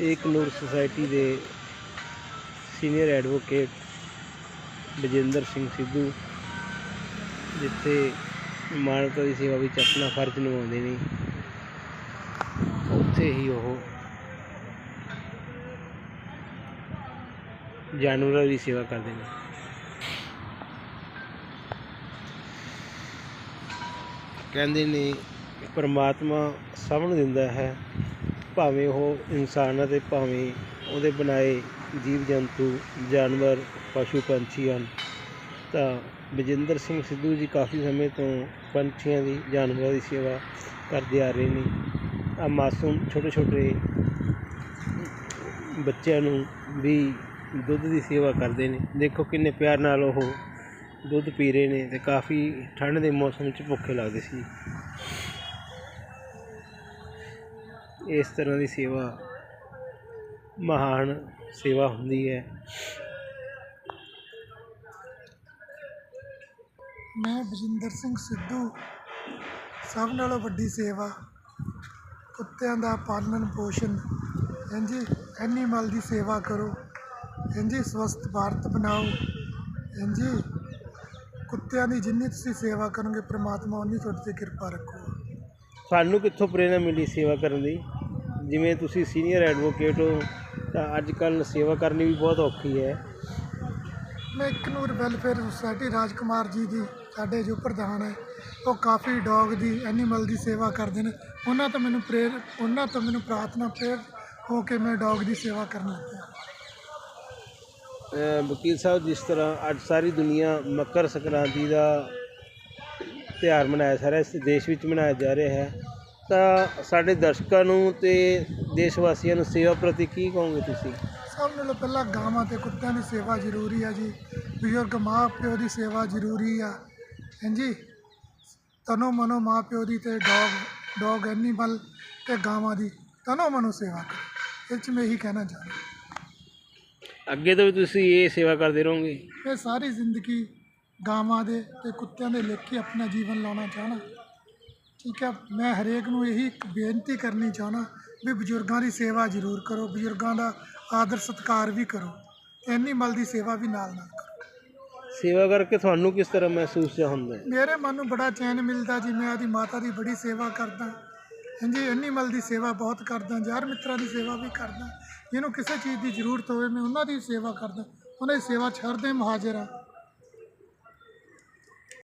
ਏਕ ਨੂਰ ਸੁਸਾਇਟੀ ਦੇ senior advocate Bajinder Singh Sidhu, ਜਿੱਥੇ ਮਾਨਵਤਾ ਦੀ ਸੇਵਾ ਵਿੱਚ ਆਪਣਾ ਫਰਜ਼ ਨਿਭਾਉਂਦੇ ਨੇ। ਉੱਥੇ ਹੀ ਉਹ ਜਾਨਵਰਾਂ ਦੀ ਸੇਵਾ ਕਰਦੇ ਨੇ। ਕਹਿੰਦੇ ਨੇ ਪਰਮਾਤਮਾ ਸਭ ਨੂੰ ਦਿੰਦਾ ਹੈ। ਭਾਵੇਂ ਉਹ ਇਨਸਾਨ ਅਤੇ ਭਾਵੇਂ ਉਹਦੇ ਬਣਾਏ ਜੀਵ ਜੰਤੂ, ਜਾਨਵਰ, ਪਸ਼ੂ ਪੰਛੀ ਹਨ, ਤਾਂ ਬਜਿੰਦਰ ਸਿੰਘ ਸਿੱਧੂ ਜੀ ਕਾਫੀ ਸਮੇਂ ਤੋਂ ਪੰਛੀਆਂ ਦੀ, ਜਾਨਵਰਾਂ ਦੀ ਸੇਵਾ ਕਰਦੇ ਆ ਰਹੇ ਨੇ। ਆ ਮਾਸੂਮ ਛੋਟੇ ਛੋਟੇ ਬੱਚਿਆਂ ਨੂੰ ਵੀ ਦੁੱਧ ਦੀ ਸੇਵਾ ਕਰਦੇ ਨੇ। ਦੇਖੋ ਕਿੰਨੇ ਪਿਆਰ ਨਾਲ ਉਹ ਦੁੱਧ ਪੀ ਰਹੇ ਨੇ ਤੇ ਕਾਫੀ ਠੰਡ ਦੇ ਮੌਸਮ ਵਿੱਚ ਭੁੱਖੇ ਲੱਗਦੇ ਸੀ। ਇਸ ਤਰ੍ਹਾਂ ਦੀ ਸੇਵਾ ਮਹਾਨ ਸੇਵਾ ਹੁੰਦੀ ਹੈ। ਮੈਂ ਬਜਿੰਦਰ ਸਿੰਘ ਸਿੱਧੂ ਸਭ ਨਾਲੋਂ ਵੱਡੀ ਸੇਵਾ ਕੁੱਤਿਆਂ ਦਾ ਪਾਲਣ ਪੋਸ਼ਣ। ਹਾਂਜੀ ਐਨੀਮਲ ਦੀ ਸੇਵਾ ਕਰੋ ਹਾਂਜੀ ਸਵਸਥ ਭਾਰਤ ਬਣਾਓ ਹਾਂਜੀ ਕੁੱਤਿਆਂ ਦੀ ਜਿੰਨੀ ਤੁਸੀਂ ਸੇਵਾ ਕਰੋਗੇ ਪ੍ਰਮਾਤਮਾ ਉਨੀ ਤੁਹਾਡੇ ਤੇ ਕਿਰਪਾ ਰੱਖੂਗਾ। ਸਾਨੂੰ ਕਿੱਥੋਂ ਪ੍ਰੇਰਣਾ ਮਿਲੀ ਸੇਵਾ ਕਰਨ ਦੀ? ਜਿਵੇਂ ਤੁਸੀਂ ਸੀਨੀਅਰ ਐਡਵੋਕੇਟ ਹੋ ਤਾਂ ਅੱਜ ਕੱਲ੍ਹ ਸੇਵਾ ਕਰਨੀ ਵੀ ਬਹੁਤ ਔਖੀ ਹੈ। ਮੈਂ ਇੱਕ ਨੂਰ ਵੈਲਫੇਅਰ ਸੁਸਾਇਟੀ ਰਾਜਕੁਮਾਰ ਜੀ ਦੀ ਸਾਡੇ ਜੋ ਪ੍ਰਧਾਨ ਹੈ ਉਹ ਕਾਫੀ ਡੌਗ ਦੀ ਐਨੀਮਲ ਦੀ ਸੇਵਾ ਕਰਦੇ ਨੇ। ਉਹਨਾਂ ਤੋਂ ਮੈਨੂੰ ਪ੍ਰੇਰ ਉਹਨਾਂ ਤੋਂ ਮੈਨੂੰ ਪ੍ਰਾਰਥਨਾ ਪ੍ਰੇਰ ਹੋ ਕੇ ਮੈਂ ਡੌਗ ਦੀ ਸੇਵਾ ਕਰਨ ਅਹ ਵਕੀਲ ਸਾਹਿਬ ਜਿਸ ਤਰ੍ਹਾਂ ਅੱਜ ਸਾਰੀ ਦੁਨੀਆ ਮਕਰ ਸੰਕ੍ਰਾਂਤੀ ਦਾ ਤਿਉਹਾਰ ਮਨਾਇਆ ਸਾਰਾ ਇਸ ਦੇਸ਼ ਵਿੱਚ ਮਨਾਇਆ ਜਾ ਰਿਹਾ ਹੈ ਤਾਂ ਸਾਡੇ ਦਰਸ਼ਕਾਂ ਨੂੰ ਤੇ ਦੇਸ਼ ਵਾਸੀਆਂ ਨੂੰ ਸੇਵਾ ਪ੍ਰਤੀ ਕੀ ਕਹੋਗੇ ਤੁਸੀਂ? ਸਭ ਨਾਲੋਂ ਪਹਿਲਾਂ ਗਾਵਾਂ ਤੇ ਕੁੱਤਿਆਂ ਦੀ ਸੇਵਾ ਜ਼ਰੂਰੀ ਆ ਜੀ। ਬਜ਼ੁਰਗ ਮਾਂ ਪਿਓ ਦੀ ਸੇਵਾ ਜ਼ਰੂਰੀ ਆ। ਹਾਂਜੀ? ਤਨੋ ਮਨੋ ਮਾਂ ਪਿਓ ਦੀ ਤੇ ਡੌਗ ਡੌਗ ਐਨੀਮਲ ਤੇ ਗਾਵਾਂ ਦੀ ਤਨੋ ਮਨੋ ਸੇਵਾ ਕਰੋ। ਇਹ 'ਚ ਮੈਂ ਇਹੀ ਕਹਿਣਾ ਚਾਹੁੰਦਾ। ਅੱਗੇ ਤੋਂ ਵੀ ਤੁਸੀਂ ਇਹ ਸੇਵਾ ਕਰਦੇ ਰਹੋਗੇ? ਇਹ ਸਾਰੀ ਜ਼ਿੰਦਗੀ ਗਾਵਾਂ ਦੇ ਤੇ ਕੁੱਤਿਆਂ ਦੇ ਲੇਖੇ ਆਪਣਾ ਜੀਵਨ ਲਾਉਣਾ ਚਾਹਣਾ ਠੀਕ ਹੈ ਮੈਂ ਹਰੇਕ ਨੂੰ ਇਹੀ ਇੱਕ ਬੇਨਤੀ ਕਰਨੀ ਚਾਹਣਾ ਵੀ ਬਜ਼ੁਰਗਾਂ ਦੀ ਸੇਵਾ ਜ਼ਰੂਰ ਕਰੋ ਬਜ਼ੁਰਗਾਂ ਦਾ ਆਦਰ ਸਤਿਕਾਰ ਵੀ ਕਰੋ ਐਨੀਮਲ ਦੀ ਸੇਵਾ ਵੀ ਨਾਲ ਨਾਲ ਕਰੋ। ਸੇਵਾ ਕਰਕੇ ਤੁਹਾਨੂੰ ਕਿਸ ਤਰ੍ਹਾਂ ਮਹਿਸੂਸ ਜਿਹਾ ਹੁੰਦਾ ਹੈ? ਮੇਰੇ ਮਨ ਨੂੰ ਬੜਾ ਚੈਨ ਮਿਲਦਾ ਜੀ ਮੈਂ ਆਦੀ ਮਾਤਾ ਦੀ ਬੜੀ ਸੇਵਾ ਕਰਦਾ ਹਾਂਜੀ ਐਨੀਮਲ ਦੀ ਸੇਵਾ ਬਹੁਤ ਕਰਦਾ ਯਾਰ ਮਿੱਤਰਾਂ ਦੀ ਸੇਵਾ ਵੀ ਕਰਦਾ ਜਿਹਨੂੰ ਕਿਸੇ ਚੀਜ਼ ਦੀ ਜ਼ਰੂਰਤ ਹੋਵੇ ਮੈਂ ਉਹਨਾਂ ਦੀ ਸੇਵਾ ਕਰਦਾ ਉਹਨਾਂ ਦੀ ਸੇਵਾ 'ਚ ਹਰਦਮ ਹਾਜ਼ਰ ਹਾਂ